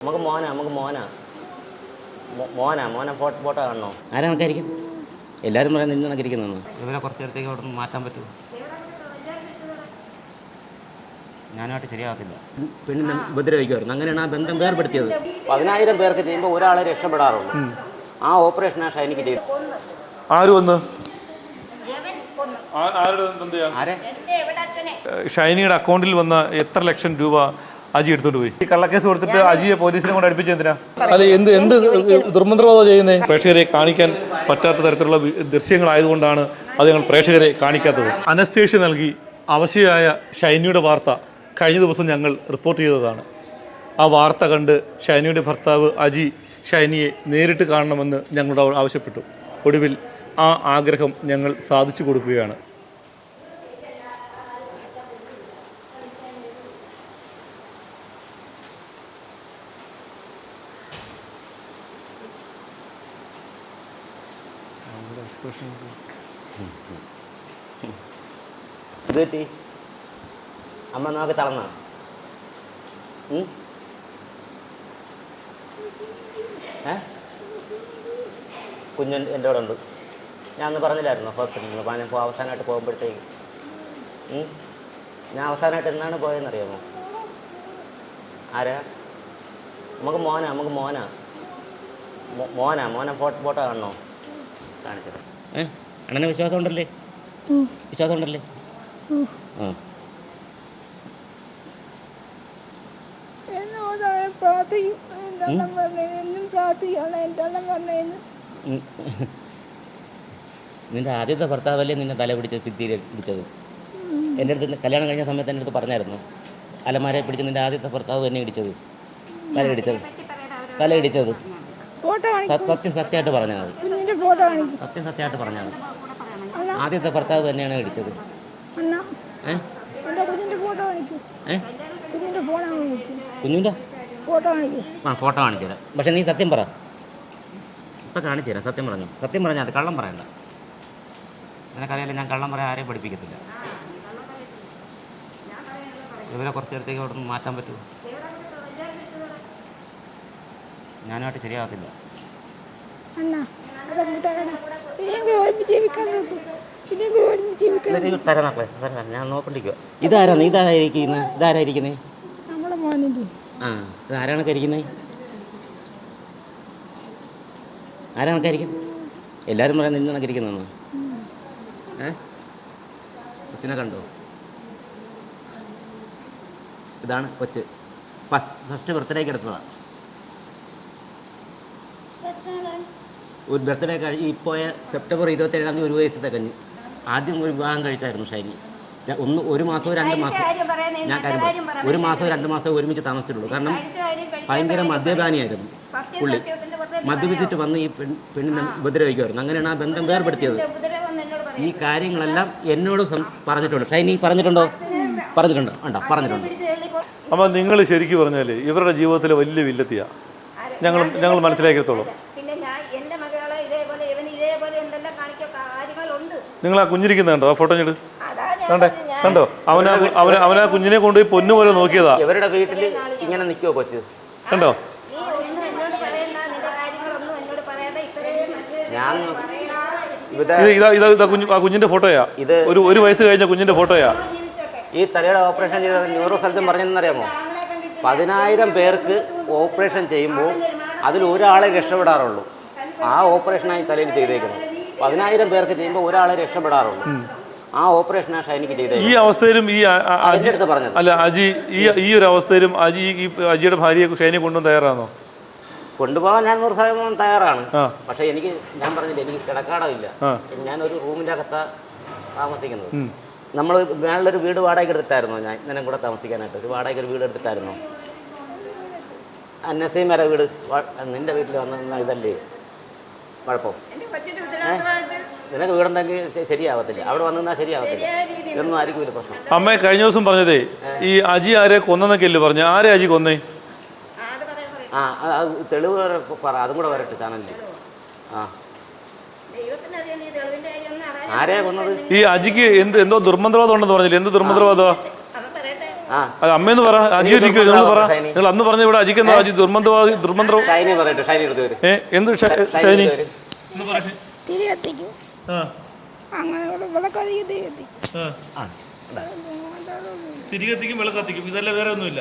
നമുക്ക് മോന നമുക്ക് മോന. മോന മോന photo photo കാണണോ? ആരാ നമുക്കായിരിക്കും എല്ലാവരും പറയാൻ നിന്ന് കണക്കിരിക്കുന്നു ഇവരെ കുറച്ച് നേരത്തേക്ക് അവിടെ നിന്ന് മാറ്റാൻ പറ്റുമോ? ഞാനായിട്ട് ശരിയാകത്തില്ല. പെണ്ണിനെ ഉപദ്രവിക്കുമായിരുന്നു. അങ്ങനെയാണ് ആ ബന്ധം വേർപെടുത്തിയത്. പതിനായിരം പേർക്ക് ചെയ്യുമ്പോൾ ഒരാളെ രക്ഷപ്പെടാറുള്ളൂ. ആ ഓപ്പറേഷൻ ആ ഷൈനിക്ക് ചെയ്തു ആര് വന്ന്? യവൻ കൊന്നു ആ- ആരുടെ തന്തയാ ആരെ? എന്റെ ഇവിടെ അച്ഛനെ ഷൈനിയുടെ അക്കൗണ്ടിൽ വന്ന എത്ര ലക്ഷം രൂപ അജി എടുത്തോണ്ട് പോയി. ഈ കള്ളക്കേസ് കൊടുത്തിട്ട് അജിയെ പോലീസിനെ കൊണ്ട് അടുപ്പിച്ച് എന്തിനാ? അല്ല എന്ത് എന്ത് ദുർമന്ത്രവാദം ചെയ്യുന്നത് പ്രേക്ഷകരെ കാണിക്കാൻ പറ്റാത്ത തരത്തിലുള്ള ദൃശ്യങ്ങളായതുകൊണ്ടാണ് അത് ഞങ്ങൾ പ്രേക്ഷകരെ കാണിക്കാത്തത്. അനസ്തേഷ്യ നൽകി അവശയായ ഷൈനിയുടെ വാർത്ത കഴിഞ്ഞ ദിവസം ഞങ്ങൾ റിപ്പോർട്ട് ചെയ്തതാണ്. ആ വാർത്ത കണ്ട് ഷൈനിയുടെ ഭർത്താവ് അജി ഷൈനിയെ നേരിട്ട് കാണണമെന്ന് ഞങ്ങളോട് ആവശ്യപ്പെട്ടു. ഒടുവിൽ ആ ആഗ്രഹം ഞങ്ങൾ സാധിച്ചു കൊടുക്കുകയാണ്. ഇത് കിട്ടി. അമ്മ നോക്കി തളർന്ന? കുഞ്ഞു എന്റെ കൂടെ ഉണ്ട്. ഞാൻ അന്ന് പറഞ്ഞില്ലായിരുന്നു ഹോസ്പിറ്റലിൽ ഇപ്പോൾ അവസാനമായിട്ട് പോകുമ്പോഴത്തേക്ക്? ഞാൻ അവസാനമായിട്ട് എന്നാണ് പോയതെന്നറിയാമോ? ആരാ? നമുക്ക് മോനാ നമുക്ക് മോനാ. മോനാ മോനെ ഫോട്ടോ ഫോട്ടോ കാണണോ? കാണിച്ചത്. ഏ? അണ്ണന് വിശ്വാസം ഉണ്ടല്ലേ വിശ്വാസം ഉണ്ടല്ലേ ആ. എന്നോടാണ് പ്രാർത്ഥിക്കും. എന്റെ അണ്ണം പറഞ്ഞത് എന്നും പ്രാർത്ഥിക്കണം എന്റെ അണ്ണം പറഞ്ഞതെന്ന് നിന്റെ ആദ്യത്തെ ഭർത്താവല്ലേ നിന്നെ തല പിടിച്ച് ഭിത്തിയിൽ പിടിച്ചത്? എന്റെ അടുത്ത് കല്യാണം കഴിഞ്ഞ സമയത്ത് എന്റെ അടുത്ത് പറഞ്ഞായിരുന്നു. അലമാരെ പിടിച്ച് നിന്റെ ആദ്യത്തെ ഭർത്താവ് തന്നെ ഇടിച്ചത്. തല ഇടിച്ചത് തല ഇടിച്ചത് സത്യം സത്യമായിട്ട് പറഞ്ഞാൽ മതി. സത്യം സത്യമായിട്ട് പറഞ്ഞാൽ മതി. ആദ്യത്തെ ഭർത്താവ് തന്നെയാണ് ഇടിച്ചത്. കുഞ്ഞിന്റെ ആ ഫോട്ടോ കാണിച്ചു തരാം. പക്ഷെ നീ സത്യം പറ. ഇപ്പം കാണിച്ചു തരാം. സത്യം പറഞ്ഞു. സത്യം പറഞ്ഞാൽ അത് കള്ളം പറയണ്ട. നിനക്കറിയാലോ ഞാൻ കള്ളം പറയാൻ ആരെയും പഠിപ്പിക്കത്തില്ല. ഇവരെ കുറച്ച് നേരത്തേക്ക് അവിടെ നിന്ന് മാറ്റാൻ പറ്റുമോ ഞാനുമായിട്ട് ശരിയാകത്തില്ല അണ്ണ അതെ കൂട്ടുകാരാണ് ഇനിയെങ്കിലും ഒരുമിച്ച് ജീവിക്കാൻ നോക്കും ഇനിയെങ്കിലും ഒരുമിച്ച് ജീവിക്കാൻ എന്നിട്ട് തരാം ശരിയാകത്തില്ല തരാം ഞാൻ നോക്കണ്ടിരിക്കുക ഇതാരാണ്? നമ്മളെ മോനില്ലേ ആ ഇത് ആരാണൊക്കെ ഇരിക്കുന്നത് ആരാണൊക്കെ ഇരിക്കുന്നത് എല്ലാവരും പറയാൻ നിന്നൊക്കെ ഇരിക്കുന്നതെന്ന് ഏ? കൊച്ചിനെ കണ്ടോ? ഇതാണ് കൊച്ച്. ഫസ്റ്റ് ഫസ്റ്റ് ബർത്ത്ഡേക്ക് എടുത്തതാണ് ഒരു ബർത്ത്ഡേ കഴിഞ്ഞ് ഇപ്പോയ സെപ്റ്റംബർ ഇരുപത്തേഴാം തീയതി ഒരു വയസ്സത്തെ കഴിഞ്ഞ് ആദ്യം ഒരു വിവാഹം കഴിച്ചായിരുന്നു ഷൈനി. ഒന്ന് ഒരു മാസമോ രണ്ട് മാസം ഞാൻ കാര്യം പറയാം. ഒരു മാസമോ രണ്ട് മാസമോ ഒരുമിച്ച് താമസിച്ചിട്ടുള്ളൂ. കാരണം ഭയങ്കര മദ്യപാനിയായിരുന്നു. പുള്ളി മദ്യപിച്ചിട്ട് വന്ന് ഈ പെൺ പെണ്ണിനെ ഉപദ്രവിക്കുമായിരുന്നു അങ്ങനെയാണ് ആ ബന്ധം വേർപെടുത്തിയത്. ഈ കാര്യങ്ങളെല്ലാം എന്നോട് പറഞ്ഞിട്ടുണ്ട്. ഷൈനി പറഞ്ഞിട്ടുണ്ടോ? പറഞ്ഞിട്ടുണ്ടോ. ഉണ്ടോ? പറഞ്ഞിട്ടുണ്ട്. അമ്മ നിങ്ങൾ ശരിക്കും പറഞ്ഞാൽ ഇവരുടെ ജീവിതത്തിൽ വലിയ വില്ലത്തിയാണ് ഞങ്ങൾ ഞങ്ങൾ മനസ്സിലാക്കിയത്തോളം പിന്നെ ഞാൻ എന്റെ മകളെ ഇതേപോലെ ഇവന് ഇതേപോലെ എന്തെല്ലാം കാണിക്ക കാര്യങ്ങളുണ്ട് നിങ്ങൾ ആ കുഞ്ഞിരിക്കുന്നത് കണ്ടോ? ആ ഫോട്ടോ ഞെട് ഞാൻ കണ്ടേ? കണ്ടോ? അവനാ അവന അവനാ കുഞ്ഞിനെ കൊണ്ടുപോയി പൊന്നു പോലെ നോക്കിയതാ. ഇവരുടെ വീട്ടിൽ ഇങ്ങനെ നിൽക്കുവോ കൊച്ച്? കണ്ടോ? എന്നോട് പറയണ്ട നിന്റെ കാര്യങ്ങളൊന്നും എന്നോട് പറയാതെ ഇത്രയും ഞാൻ ഇത് ഇതാ ഇതാ ഇതാ കുഞ്ഞ് ആ കുഞ്ഞിന്റെ ഫോട്ടോയാ. ഇത് ഒരു ഒരു വയസ്സ് കഴിഞ്ഞ കുഞ്ഞിന്റെ ഫോട്ടോയാ. ഈ തലയുടെ ഓപ്പറേഷൻ ചെയ്ത ന്യൂറോ സർജൻ പറഞ്ഞെന്നറിയാമോ? പതിനായിരം പേർക്ക് ഓപ്പറേഷൻ ചെയ്യുമ്പോൾ അതിൽ ഒരാളെ രക്ഷപ്പെടാറുള്ളൂ. ആ ഓപ്പറേഷനായി തലയിൽ ചെയ്തേക്കുന്നത്. പതിനായിരം പേർക്ക് ചെയ്യുമ്പോൾ ഒരാളെ രക്ഷപ്പെടാറുള്ളൂ. ആ ഓപ്പറേഷൻ ആ ഷൈനിക്ക് ഈ അവസ്ഥയിലും ഈ അജി പറഞ്ഞത്. അല്ല അജി ഈ ഈ ഒരു അവസ്ഥയിലും അജി ഈ അജിയുടെ ഭാര്യയെ ഷൈനെ കൊണ്ടുവന്ന് തയ്യാറാണോ കൊണ്ടുപോകാൻ ഞാൻ നൂറ് ശതമാനം തയ്യാറാണ് പക്ഷെ എനിക്ക് ഞാൻ പറഞ്ഞില്ല എനിക്ക് കിടക്കാടമില്ല ഞാൻ ഞാനൊരു റൂമിന്റെ അകത്താ താമസിക്കുന്നത്. നമ്മൾ മേളിലൊരു വീട് വാടകയ്ക്ക് എടുത്തിട്ടായിരുന്നു ഞാൻ ഇന്നലെ കൂടെ താമസിക്കാനായിട്ട്. ഒരു വാടകയ്ക്ക് ഒരു വീട് എടുത്തിട്ടായിരുന്നു. അന്നസീം വരെ വീട് നിന്റെ വീട്ടിൽ വന്ന ഇതല്ലേ? കുഴപ്പം നിനക്ക് വീടുണ്ടെങ്കിൽ ശരിയാവത്തില്ല? അവിടെ വന്നാൽ ശരിയാവത്തില്ല? ഇതൊന്നും ആയിരിക്കും ഒരു പ്രശ്നം. അമ്മ കഴിഞ്ഞ ദിവസം പറഞ്ഞതേ ഈ അജി ആരെ കൊന്നെന്നൊക്കെ അല്ലേ പറഞ്ഞു? ആരെ അജി കൊന്നേ? ആ തെളിവ് പറ അതും കൂടെ വരട്ടെ ചാനലിൽ ആ. ആരെയാ കൊന്നത്? ഈ അജിക്ക് എന്ത് എന്തോ ദുർമന്ത്രവാദം ഉണ്ടെന്ന് പറഞ്ഞില്ലേ? എന്ത് ദുർമന്ത്രവാദമാ അവൻ പറയട്ടെ ആ അത് അമ്മയെന്ന് പറ അജി ഒരിക്കലും നിങ്ങൾ പറ. നിങ്ങൾ അന്ന് പറഞ്ഞ ഇവിടെ അജിക്ക് എന്താ അജി ദുർമന്ത്രവാദി ദുർമന്ത്രം ഏ എന്ത് ഷൈനി വിളക്കത്തിക്കും ഇതല്ല വേറെ ഒന്നുമില്ല.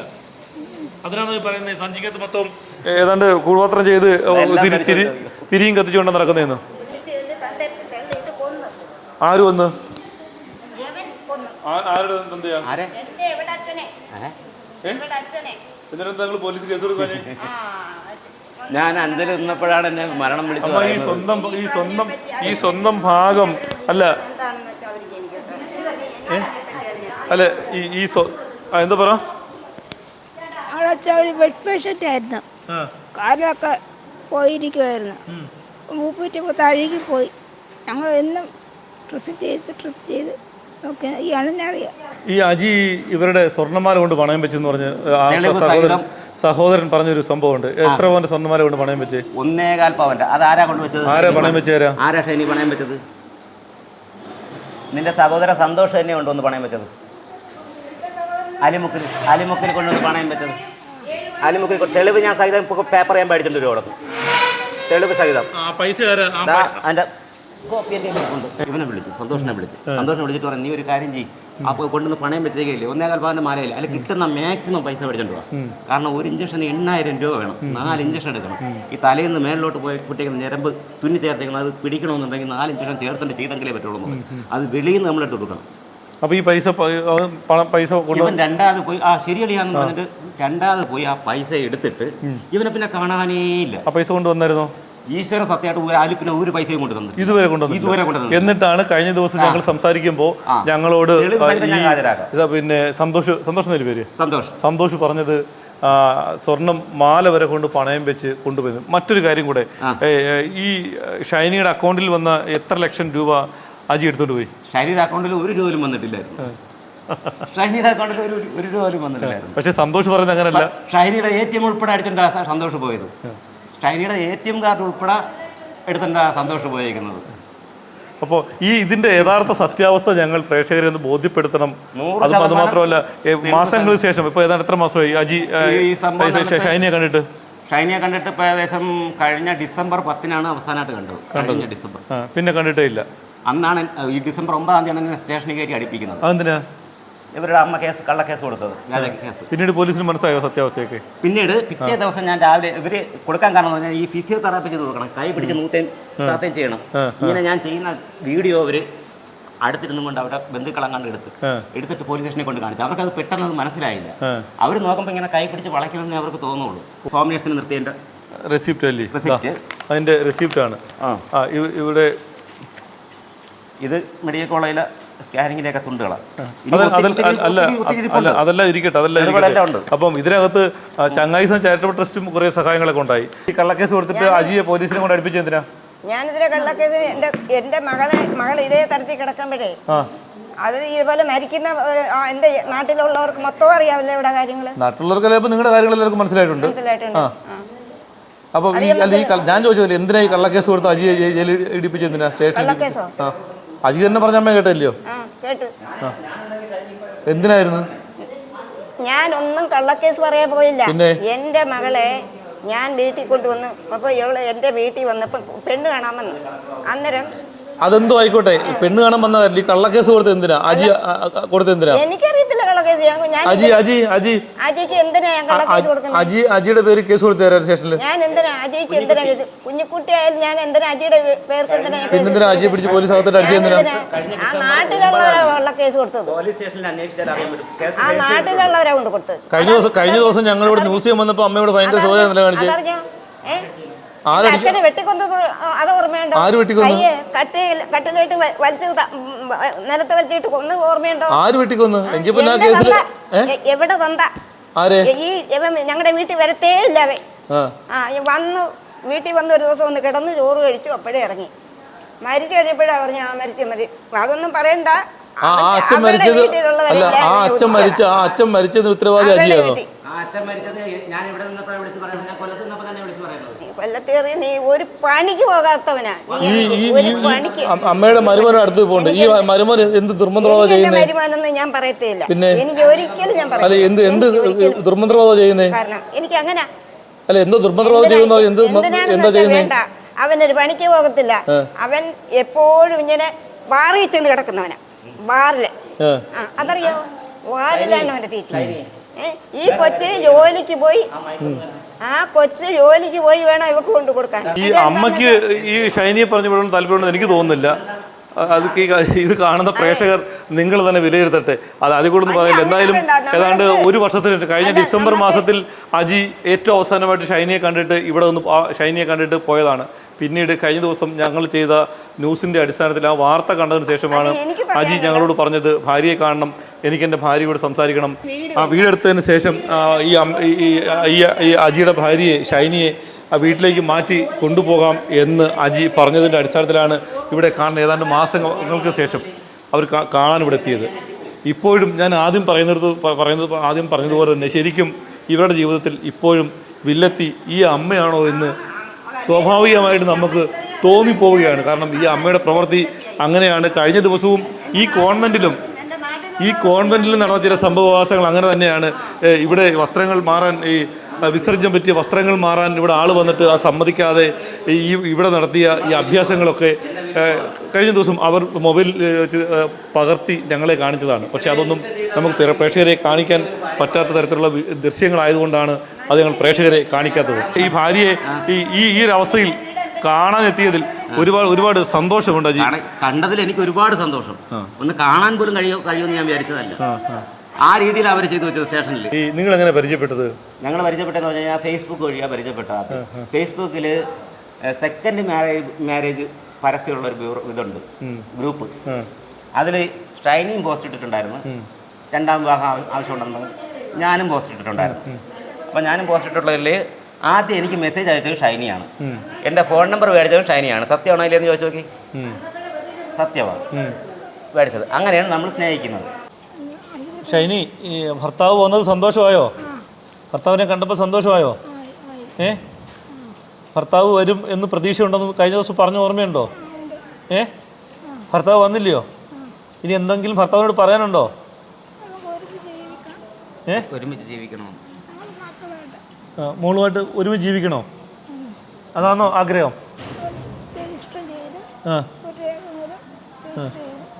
അതിനാണ് പറയുന്നത് സഞ്ചിക്കത്ത് മൊത്തം ഏതാണ്ട് കൂൾപാത്രം ചെയ്ത് തിരി തിരി തിരിയും കത്തിച്ചുകൊണ്ട് നടക്കുന്നതെന്ന് വിളിച്ച് ചെന്ന് തന്റെ തള്ളിയിട്ട് കൊന്നു. ആര് വന്ന് ആരുടെ തന്തയാ എന്നിട്ട് നിങ്ങൾ പോലീസ് കേസ് കൊടുക്കാനേ ആ ഞാൻ അന്തൽ നിന്നപ്പോഴാണ് എന്നെ മരണം വിളിച്ചത് അമ്മ ഈ സ്വന്തം ഈ സ്വന്തം ഈ സ്വന്തം ഭാഗം അല്ല. അല്ലെ ഈ ഈ എന്താ പറ? ഒരു ബെഡ് പേഷ്യന്റ് ആയിരുന്നു. ആ. കാലൊക്കെ പോയിരിക്കുമായിരുന്നു മൂപ്പറ്റപ്പോൾ തഴുകി പോയി ഞങ്ങൾ എന്നും ഡ്രസ്സ് ചെയ്ത് ഡ്രസ്സ് ചെയ്ത് ഈ അണ്ണനെ അറിയാം. ഈ അജി ഇവരുടെ സ്വർണമാല കൊണ്ട് പണയം വെച്ചെന്ന് പറഞ്ഞ് ആ സഹോദരൻ. സഹോദരൻ പറഞ്ഞൊരു സംഭവമുണ്ട്. എത്ര പവന്റെ സ്വർണമാല കൊണ്ട് പണയം വെച്ച്? ഒന്നേകാൽ പവന്റെ. അതാരാ കൊണ്ടുവച്ചത് ആരാ പണയം വെച്ചേരാ ആരാ? ഷൈനി പണയം വെച്ചത്? നിന്റെ സഹോദര സന്തോഷം തന്നെ കൊണ്ടുവന്ന് പണയം വെച്ചത്? അലിമുക്കിൽ അലിമുക്കിൽ കൊണ്ടുവന്ന് പണയം വെച്ചത്? അലിമുക്കിൽ തെളിവ് ഞാൻ സഹിതം പേപ്പർ ഞാൻ മേടിച്ചിട്ടുണ്ട് ഒരു തെളിവ് സഹിതം. ആ പൈസ ആരാ? അതിന്റെ കോപ്പി എന്റെ. ഇവനെ വിളിച്ചു സന്തോഷിനെ വിളിച്ചു. സന്തോഷിനെ വിളിച്ചിട്ട് പറഞ്ഞു നീ ഒരു കാര്യം ചെയ്യും. അപ്പോൾ കൊണ്ടുവന്ന് പണയം വെച്ചേക്കില്ലേ? ഒന്നേകാൽ പവന്റെ മാലയില്ല? അതിൽ കിട്ടുന്ന മാക്സിമം പൈസ മേടിച്ചോണ്ട് പോവാം കാരണം ഒരു ഇഞ്ചക്ഷൻ എണ്ണായിരം രൂപ വേണം. നാല് ഇഞ്ചക്ഷൻ എടുക്കണം. ഈ തലയിൽ നിന്ന് മേളിലോട്ട് പോയി കുട്ടികൾ ഞരമ്പ് തുന്നി ചേർത്തേക്കുന്നത് അത് പിടിക്കണമെന്നുണ്ടെങ്കിൽ നാല് ഇഞ്ചക്ഷൻ ചേർത്തിട്ട് ചെയ്തെങ്കിലേ പറ്റുള്ളൂ. അത് വെളിയിൽ നിന്ന് നമ്മളെടുത്ത് കൊടുക്കണം. അപ്പൊ ഈ പൈസ പണം പൈസ കൊണ്ട് ഇവൻ രണ്ടാമത് പോയി ആ ശരിയടിയാന്ന് പറഞ്ഞിട്ട് രണ്ടാമത് പോയി ആ പൈസ എടുത്തിട്ട് ഇവനെ പിന്നെ കാണാനേ ഇല്ല. ആ പൈസ കൊണ്ടുവന്നായിരുന്നോ? ഈശ്വര സത്യമായിട്ട് ഒരു ആരും പിന്നെ ഒരു പൈസയും കൊണ്ടു ഇതുവരെ കൊണ്ടുവന്നു ഇതുവരെ കൊണ്ടുവന്നു എന്നിട്ടാണ് കഴിഞ്ഞ ദിവസം ഞങ്ങൾ സംസാരിക്കുമ്പോൾ ഞങ്ങളോട് പിന്നെ സന്തോഷ് സന്തോഷം പേര്? സന്തോഷം. സന്തോഷ് പറഞ്ഞത് സ്വർണം മാല വരെ കൊണ്ട് പണയം വെച്ച് കൊണ്ടുപോയത്. മറ്റൊരു കാര്യം കൂടെ ഈ ഷൈനിയുടെ അക്കൗണ്ടിൽ വന്ന എത്ര ലക്ഷം രൂപ അജി എടുത്തോണ്ട് പോയി? ഷൈനിയുടെ അക്കൗണ്ടിൽ ഒരു രൂപ പോലും വന്നിട്ടില്ലായിരുന്നു. ഷൈനിയുടെ അക്കൗണ്ടിൽ ഒരു ഒരു രൂപ പോലും വന്നിട്ടില്ലായിരുന്നു. പക്ഷെ സന്തോഷ് പറയുന്നത് അങ്ങനെയല്ല ഷൈനിയുടെ എ ടി എം ഉൾപ്പെടെ അടിച്ചിട്ടാണ് സന്തോഷ് പോയത്. ഷൈനിയുടെ എ ടി എം കാർഡ് ഉൾപ്പെടെ എടുത്തിട്ടാ സന്തോഷം ഉപയോഗിക്കുന്നത്. അപ്പോൾ ഈ ഇതിന്റെ യഥാർത്ഥ സത്യാവസ്ഥ ഞങ്ങൾ പ്രേക്ഷകരെ ഒന്ന് ബോധ്യപ്പെടുത്തണം. അത് അത് മാത്രമല്ല മാസങ്ങൾക്ക് ശേഷം ഇപ്പോൾ ഏതാണ്ട് എത്ര മാസമായി? അജി ഷൈനിയെ കണ്ടിട്ട്? ഷൈനിയെ കണ്ടിട്ട് ഇപ്പോൾ ഏകദേശം കഴിഞ്ഞ ഡിസംബർ പത്തിനാണ് അവസാനമായിട്ട് കണ്ടത്. കഴിഞ്ഞ ഡിസംബർ. പിന്നെ കണ്ടിട്ടേ ഇല്ല. അന്നാണ് ഈ ഡിസംബർ ഒമ്പതാം തീയതിയാണ് സ്റ്റേഷനിൽ കയറ്റി അടിപ്പിക്കുന്നത്. അതെന്തിനാ? ഇവരുടെ അമ്മ കേസ് കള്ളക്കേസ് കൊടുത്തത്. കേസ്. പിന്നീട് പോലീസിന് മനസ്സിലായോ സത്യാവസ്ഥയൊക്കെ? പിന്നീട് പിറ്റേ ദിവസം ഞാൻ രാവിലെ ഇവർ കൊടുക്കാൻ കാരണം പറഞ്ഞാൽ ഈ ഫിസിയോതെറാപ്പി ചെയ്ത് കൊടുക്കണം. കൈ പിടിച്ച് നൂത്തേം താത്തേം ചെയ്യണം. ഇങ്ങനെ ഞാൻ ചെയ്യുന്ന വീഡിയോ അവർ അടുത്തിരുന്നും കൊണ്ട് അവിടെ ബന്ധുക്കളങ്ങാണ്ട് എടുത്ത് എടുത്തിട്ട് പോലീസ് സ്റ്റേഷനെ കൊണ്ട് കാണിച്ചു. അവർക്ക് അത് പെട്ടെന്ന് അത് മനസ്സിലായില്ല അവർ നോക്കുമ്പോൾ ഇങ്ങനെ കൈ പിടിച്ച് വളയ്ക്കുന്നതെന്ന് അവർക്ക് തോന്നുള്ളൂ. ഹോം നേഴ്സിന് നിർത്തിയതിന്റെ റെസിപ്റ്റ് അല്ലേ റെസിപ്റ്റ് അതിന്റെ റെസിപ്റ്റ് ആണ്. ഇവിടെ ഇത് മെഡിക്കൽ കോളേജിലെ സ്കാനിങ്ങിന്റെ ഒക്കെ തുണ്ടുകളാണ് അതല്ല ഇരിക്കട്ടെ അതല്ല. അപ്പം ഇതിനകത്ത് ചങ്ങായിസം ചാരിറ്റബിൾ ട്രസ്റ്റും കുറേ സഹായങ്ങളൊക്കെ ഉണ്ടായി. ഈ കള്ളക്കേസ് കൊടുത്തിട്ട് അജിയെ പോലീസിനെ കൊണ്ട് അടുപ്പിച്ച് എന്തിനാ? ഞാനിതിലെ കള്ളക്കേസ് എന്റെ എന്റെ മകളെ മകൾ ഇതേ തരത്തിൽ കിടക്കുമ്പോഴേ ആ. അത് ഇതുപോലെ മരിക്കുന്ന എന്റെ എന്റെ നാട്ടിലുള്ളവർക്ക് മൊത്തം അറിയാവില്ല ഇവിടെ കാര്യങ്ങൾ നാട്ടിലുള്ളവർക്ക് നിങ്ങളുടെ കാര്യങ്ങൾ എല്ലാവർക്കും മനസ്സിലായിട്ടുണ്ട്. ആ. ഈ ഞാൻ ചോദിച്ചതില്ല എന്തിനാ ഈ കള്ളക്കേസ് കൊടുത്ത് അജിയെ ഇടിപ്പിച്ചെന്തിനാ സ്റ്റേഷൻ ഇടിപ്പിച്ച് എന്തിനാ? സ്റ്റേഷനിൽ കള്ളക്കേസോ? ആ. അജി തന്നെ പറഞ്ഞ അമ്മ കേട്ടല്ലോ എന്തിനായിരുന്നു? ഞാൻ ഒന്നും കള്ളക്കേസ് പറയാൻ പോയില്ല. എന്റെ മകളെ ഞാൻ വീട്ടിൽ കൊണ്ടുവന്ന് അപ്പോൾ ഇവൾ എന്റെ വീട്ടിൽ വന്നപ്പോൾ പെണ്ണ് കാണാമെന്ന് അന്നേരം അതെന്തോ ആയിക്കോട്ടെ. പെണ്ണ് കാണാൻ വന്നതല്ലേ ഈ കള്ളക്കേസ് കൊടുത്ത എന്തിനാ? അജി കൊടുത്ത് എന്തിനാ? എനിക്കറിയത്തില്ല കള്ളക്കേസ്. ഞാൻ അജി അജി അജി. അജിക്ക് എന്തിനാ ഞാൻ കള്ളക്കേസ് കൊടുക്കുന്നത്? അജി അജിയുടെ പേര് കേസ് കൊടുത്തു തരാം സ്റ്റേഷനിൽ ഞാൻ എന്തിനാ? അജിക്ക് എന്തിനാ കേസ്? കുഞ്ഞിക്കുട്ടി ആയാലും ഞാൻ എന്തിനാ അജിയുടെ പേർക്ക് എന്തിനാ പിന്നെന്തിനാ അജിയെ പിടിച്ച് പോലീസ് അകത്തോട്ട് അടിച്ചു എന്തിനാ? ആ നാട്ടിലുള്ളവരാ കള്ളക്കേസ് കൊടുത്തത്. പോലീസ് സ്റ്റേഷനിൽ അന്വേഷിച്ചാൽ അറിയാൻ പറ്റും. കേസ് ആ നാട്ടിലുള്ളവരാ കൊണ്ട് കൊടുത്തത്. കഴിഞ്ഞ ദിവസം കഴിഞ്ഞ ദിവസം ഞങ്ങളിവിടെ ന്യൂസ് ചെയ്യാൻ വന്നപ്പോൾ അമ്മയോട് ഭയങ്കര ചോദ്യം നില അച്ഛനെ വെട്ടിക്കൊന്നത് അത് ഓർമ്മയുണ്ടോ? കയ്യ് കട്ടിൽ കട്ടിലായിട്ട് വലിച്ച് നിലത്ത് വലിച്ചിട്ട് കൊന്ന് ഓർമ്മയുണ്ടോ? ആര് വെട്ടിക്കൊന്നു? എങ്കിൽ പിന്നെ ആ കേസിൽ എവിടെ തന്ത? ആരെ? ഈ ഞങ്ങളുടെ വീട്ടിൽ വരത്തേ ഇല്ല അവൻ. ആ. ആ വന്നു വീട്ടിൽ വന്ന് ഒരു ദിവസം ഒന്ന് കിടന്ന് ചോറ് കഴിച്ചു അപ്പോഴേ ഇറങ്ങി. മരിച്ചു കഴിഞ്ഞപ്പോഴാ പറഞ്ഞു ആ മരിച്ചു മരി അതൊന്നും പറയണ്ട. ആ അച്ഛൻ മരിച്ചത് അല്ല ആ അച്ഛൻ ജോലിക്കാരാ. മരിച്ച ആ അച്ഛൻ മരിച്ചതിന് ഉത്തരവാദി അജിയാണോ ആ അച്ഛൻ മരിച്ചത് ഞാൻ ഇവിടെ നിന്നപ്പോഴാണ് വിളിച്ച് പറയുന്നത്. ഞാൻ കൊല്ലത്ത് നിന്നപ്പോൾ തന്നെ വിളിച്ച് പറയുന്നത് കൊല്ലത്തേറി നീ ഒരു പണിക്ക് പോകാത്തവനാ. ഈ ഈ ഒരു പണിക്ക് അമ്മയുടെ മരുമോൻ അടുത്ത് പോകണ്ട്. ഈ മരുമോൻ എന്ത് ദുർമന്ത്രവാദം എന്റെ ചെയ്യുന്നേ? വരുമാനമൊന്നും ഞാൻ പറയത്തില്ല പിന്നെ? എനിക്ക് ഒരിക്കലും ഞാൻ അല്ല പറയത്തില്ല. എന്ത് എന്ത് ദുർമന്ത്രവാദം ചെയ്യുന്നേ? കാരണം എനിക്ക് അങ്ങനെ അല്ല എന്തോ ദുർമന്ത്രവാദം ചെയ്യുന്ന? എന്ത് മ- എന്താ ചെയ്യുന്നേ? വേണ്ട. അവനൊരു പണിക്ക് പോകത്തില്ല. അവൻ എപ്പോഴും ഇങ്ങനെ ബാറിൽ ചെന്ന് കിടക്കുന്നവനാ. ബാറിൽ ആ, അതറിയോ? വാറിലാണ് അവന്റെ തീറ്റ. ഈ കൊച്ച് ജോലിക്ക് പോയി. ആ കൊച്ചു ജോലിക്ക് പോയി വേണം ഇവക്ക് കൊണ്ടു കൊടുക്കാൻ. ഈ അമ്മയ്ക്ക് ഈ ഷൈനിയെ പറഞ്ഞു വിടണം താല്പര്യമുണ്ടെന്ന് എനിക്ക് തോന്നുന്നില്ല. അത് ഇത് കാണുന്ന പ്രേക്ഷകർ നിങ്ങൾ തന്നെ വിലയിരുത്തട്ടെ. അത് അതിൽ കൂടുതൽ പറയില്ല എന്തായാലും ഏതാണ്ട് ഒരു വർഷത്തിന് കഴിഞ്ഞ ഡിസംബർ മാസത്തിൽ അജി ഏറ്റവും അവസാനമായിട്ട് ഷൈനിയെ കണ്ടിട്ട് ഇവിടെ ഒന്ന് ഷൈനിയെ കണ്ടിട്ട് പോയതാണ്. പിന്നീട് കഴിഞ്ഞ ദിവസം ഞങ്ങൾ ചെയ്ത ന്യൂസിന്റെ അടിസ്ഥാനത്തിൽ ആ വാർത്ത കണ്ടതിന് ശേഷമാണ് അജി ഞങ്ങളോട് പറഞ്ഞത് ഭാര്യയെ കാണണം എനിക്ക് എന്റെ ഭാര്യയോട് സംസാരിക്കണം. ആ വീടെടുത്തതിന് ശേഷം ഈ ഈ- അജിയുടെ ഭാര്യയെ ഷൈനിയെ ആ വീട്ടിലേക്ക് മാറ്റി കൊണ്ടുപോകാം എന്ന് അജി പറഞ്ഞതിന്റെ അടിസ്ഥാനത്തിലാണ് ഇവിടെ കാണുന്ന ഏതാണ്ട് മാസങ്ങൾക്ക് ശേഷം അവർ കാണാൻ ഇവിടെ എത്തിയത്. ഇപ്പോഴും ഞാൻ ആദ്യം പറയുന്നത് പറയുന്നത് ആദ്യം പറഞ്ഞതുപോലെ തന്നെ ശരിക്കും ഇവരുടെ ജീവിതത്തിൽ ഇപ്പോഴും വില്ലെത്തി ഈ അമ്മയാണോ എന്ന് സ്വാഭാവികമായിട്ട് നമുക്ക് തോന്നിപ്പോവുകയാണ്. കാരണം ഈ അമ്മയുടെ പ്രവൃത്തി അങ്ങനെയാണ്. കഴിഞ്ഞ ദിവസവും ഈ കോൺവെന്റിലും ഈ കോൺവെന്റിൽ നടന്ന ചില സംഭവവാസങ്ങൾ അങ്ങനെ തന്നെയാണ്. ഇവിടെ വസ്ത്രങ്ങൾ മാറാൻ ഈ വിസർജ്യം പറ്റിയ വസ്ത്രങ്ങൾ മാറാൻ ഇവിടെ ആൾ വന്നിട്ട് ആ സമ്മതിക്കാതെ ഈ ഇവിടെ നടത്തിയ ഈ അഭ്യാസങ്ങളൊക്കെ കഴിഞ്ഞ ദിവസം അവർ മൊബൈൽ പകർത്തി ഞങ്ങളെ കാണിച്ചതാണ്. പക്ഷേ അതൊന്നും നമുക്ക് പ്ര- പ്രേക്ഷകരെ കാണിക്കാൻ പറ്റാത്ത തരത്തിലുള്ള ദൃശ്യങ്ങളായതുകൊണ്ടാണ് അത് ഞങ്ങൾ പ്രേക്ഷകരെ കാണിക്കാത്തത്. ഈ ഭാര്യയെ ഈ ഈ ഈ ഒരു അവസ്ഥയിൽ കാണാനെത്തിയതിൽ ഒരുപാട് ഒരുപാട് സന്തോഷമുണ്ട് അജി. കണ്ടതിൽ എനിക്ക് ഒരുപാട് സന്തോഷം. ഒന്ന് കാണാൻ പോലും കഴിയോ കഴിയുമെന്ന് ഞാൻ വിചാരിച്ചതല്ല. ആ രീതിയിൽ അവർ ചെയ്തു വെച്ചത് സ്റ്റേഷനിൽ. ഈ നിങ്ങൾ എങ്ങനെ പരിചയപ്പെട്ടത്? ഞങ്ങൾ പരിചയപ്പെട്ടെന്ന് പറഞ്ഞാൽ കഴിഞ്ഞാൽ ഫേസ്ബുക്ക് വഴിയാണ് പരിചയപ്പെട്ടത് ഫേസ്ബുക്കിൽ സെക്കൻഡ് മാരേജ് മാരേജ് പരസ്യമുള്ള ഒരു ബ്യൂറോ ഇതുണ്ട്. ഗ്രൂപ്പ് അതിൽ സ്റ്റൈനിയും പോസ്റ്റ് ഇട്ടിട്ടുണ്ടായിരുന്നു. രണ്ടാം വിവാഹം ആവ- ആവശ്യമുണ്ടെന്ന് ഞാനും പോസ്റ്റ് ഇട്ടിട്ടുണ്ടായിരുന്നു. അപ്പോൾ ഞാനും പോസ്റ്റ് ഇട്ടിട്ടുള്ളതിൽ ആദ്യം എനിക്ക് മെസ്സേജ് അയച്ചത് ഷൈനിയാണ്. എന്റെ ഫോൺ നമ്പർ മേടിച്ചത് ഷൈനിയാണ്. സത്യമാണോ ഇല്ലെന്ന് ചോദിച്ചു നോക്കി. സത്യമാണ് മേടിച്ചത്. അങ്ങനെയാണ് നമ്മൾ സ്നേഹിക്കുന്നത്. ഷൈനി ഈ ഭർത്താവ് പോകുന്നത് സന്തോഷമായോ? ഭർത്താവിനെ കണ്ടപ്പോൾ സന്തോഷമായോ? ഏ? ഭർത്താവ് വരും എന്ന് പ്രതീക്ഷയുണ്ടെന്ന് കഴിഞ്ഞ ദിവസം പറഞ്ഞ ഓർമ്മയുണ്ടോ? ഏ? ഭർത്താവ് വന്നില്ലയോ? ഇനി എന്തെങ്കിലും ഭർത്താവിനോട് പറയാനുണ്ടോ? ഏ? ഒരുമിച്ച് ജീവിക്കണം ആ, മോളുമായിട്ട് ഒരുമിച്ച് ജീവിക്കണോ? അതാണോ ആഗ്രഹം? ആ.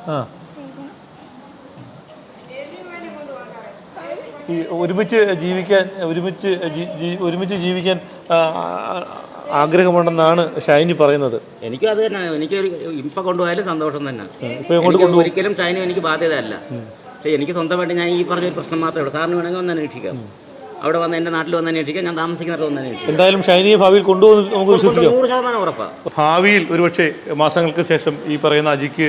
ആ. ഈ ഒരുമിച്ച് ജീവിക്കാൻ ഒരുമിച്ച് ഒരുമിച്ച് ജീവിക്കാൻ ആഗ്രഹമുണ്ടെന്നാണ് ഷൈനി പറയുന്നത്. എനിക്കും അത് തന്നെ. എനിക്ക് ഇപ്പം കൊണ്ടുപോയാലും സന്തോഷം തന്നെ. ഇപ്പം ഒരിക്കലും ഷൈനി എനിക്ക് ബാധ്യതയല്ല. പക്ഷേ എനിക്ക് സ്വന്തമായിട്ട് ഞാൻ ഈ പറഞ്ഞ ഒരു പ്രശ്നം മാത്രമേ ഉള്ളൂ. സാറിന് വേണമെങ്കിൽ ഒന്ന് അന്വേഷിക്കാം അവിടെ വന്ന് എന്റെ നാട്ടിൽ വന്ന് അന്വേഷിക്കാം. ഞാൻ താമസിക്കുന്നിടത്ത് വന്ന് അന്വേഷിക്കാം. എന്തായാലും ഷൈനിയെ ഭാവിയിൽ കൊണ്ടുപോകും നമുക്ക് വിശ്വസിക്കാം. നൂറ് ശതമാനം ഉറപ്പാണ് ഭാവിയിൽ ഒരുപക്ഷെ മാസങ്ങൾക്ക് ശേഷം ഈ പറയുന്ന അജിക്ക്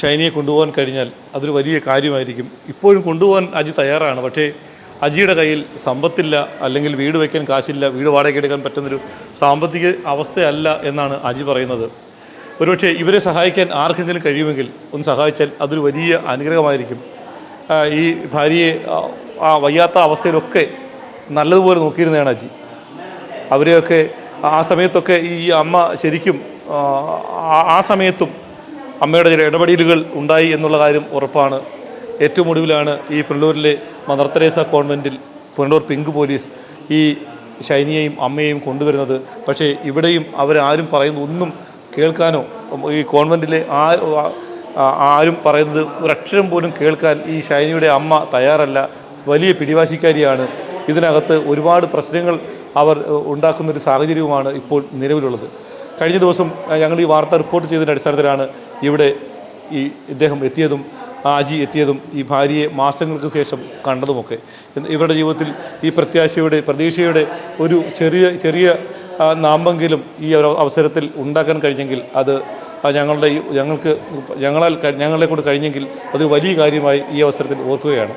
ഷൈനിയെ കൊണ്ടുപോകാൻ കഴിഞ്ഞാൽ അതൊരു വലിയ കാര്യമായിരിക്കും. ഇപ്പോഴും കൊണ്ടുപോകാൻ അജി തയ്യാറാണ്. പക്ഷേ അജിയുടെ കയ്യിൽ സമ്പത്തില്ല അല്ലെങ്കിൽ വീട് വയ്ക്കാൻ കാശില്ല വീട് വാടകയ്ക്ക് എടുക്കാൻ പറ്റുന്നൊരു സാമ്പത്തിക അവസ്ഥയല്ല എന്നാണ് അജി പറയുന്നത്. ഒരുപക്ഷെ ഇവരെ സഹായിക്കാൻ ആർക്കെങ്കിലും കഴിയുമെങ്കിൽ ഒന്ന് സഹായിച്ചാൽ അതൊരു വലിയ അനുഗ്രഹമായിരിക്കും. ഈ ഭാര്യയെ ആ, വയ്യാത്ത അവസ്ഥയിലൊക്കെ നല്ലതുപോലെ നോക്കിയിരുന്നതാണ് അജി. അവരെയൊക്കെ ആ സമയത്തൊക്കെ ഈ അമ്മ ശരിക്കും ആ, സമയത്തും അമ്മയുടെ ചില ഇടപെടലുകൾ ഉണ്ടായി എന്നുള്ള കാര്യം ഉറപ്പാണ്. ഏറ്റവും ഒടുവിലാണ് ഈ പുനലൂരിലെ മദർ തെരേസ കോൺവെന്റിൽ പുനലൂർ പിങ്ക് പോലീസ് ഈ ഷൈനിയെയും അമ്മയെയും കൊണ്ടുവരുന്നത്. പക്ഷേ ഇവിടെയും അവരാരും പറയുന്ന ഒന്നും കേൾക്കാനോ ഈ കോൺവെന്റിലെ ആ- ആരും പറയുന്നത് ഒരക്ഷരം പോലും കേൾക്കാൻ ഈ ഷൈനിയുടെ അമ്മ തയ്യാറല്ല. വലിയ പിടിവാശിക്കാരിയാണ്. ഇതിനകത്ത് ഒരുപാട് പ്രശ്നങ്ങൾ അവർ ഉണ്ടാക്കുന്നൊരു സാഹചര്യവുമാണ് ഇപ്പോൾ നിലവിലുള്ളത്. കഴിഞ്ഞ ദിവസം ഞങ്ങൾ ഈ വാർത്ത റിപ്പോർട്ട് ചെയ്തതിന്റെ അടിസ്ഥാനത്തിലാണ് ഇവിടെ ഈ ഇദ്ദേഹം എത്തിയതും ആജി എത്തിയതും ഈ ഭാര്യയെ മാസങ്ങൾക്ക് ശേഷം കണ്ടതുമൊക്കെ. ഇവരുടെ ജീവിതത്തിൽ ഈ പ്രത്യാശയുടെ പ്രതീക്ഷയുടെ ഒരു ചെറിയ ചെറിയ നാമ്പെങ്കിലും ഈ ഒരു അവസരത്തിൽ ഉണ്ടാക്കാൻ കഴിഞ്ഞെങ്കിൽ അത് ഞങ്ങളുടെ ഞങ്ങൾക്ക് ഞങ്ങളാൽ ഞങ്ങളെ കൊണ്ട് കഴിഞ്ഞെങ്കിൽ അതൊരു വലിയ കാര്യമായി ഈ അവസരത്തിൽ ഓർക്കുകയാണ്.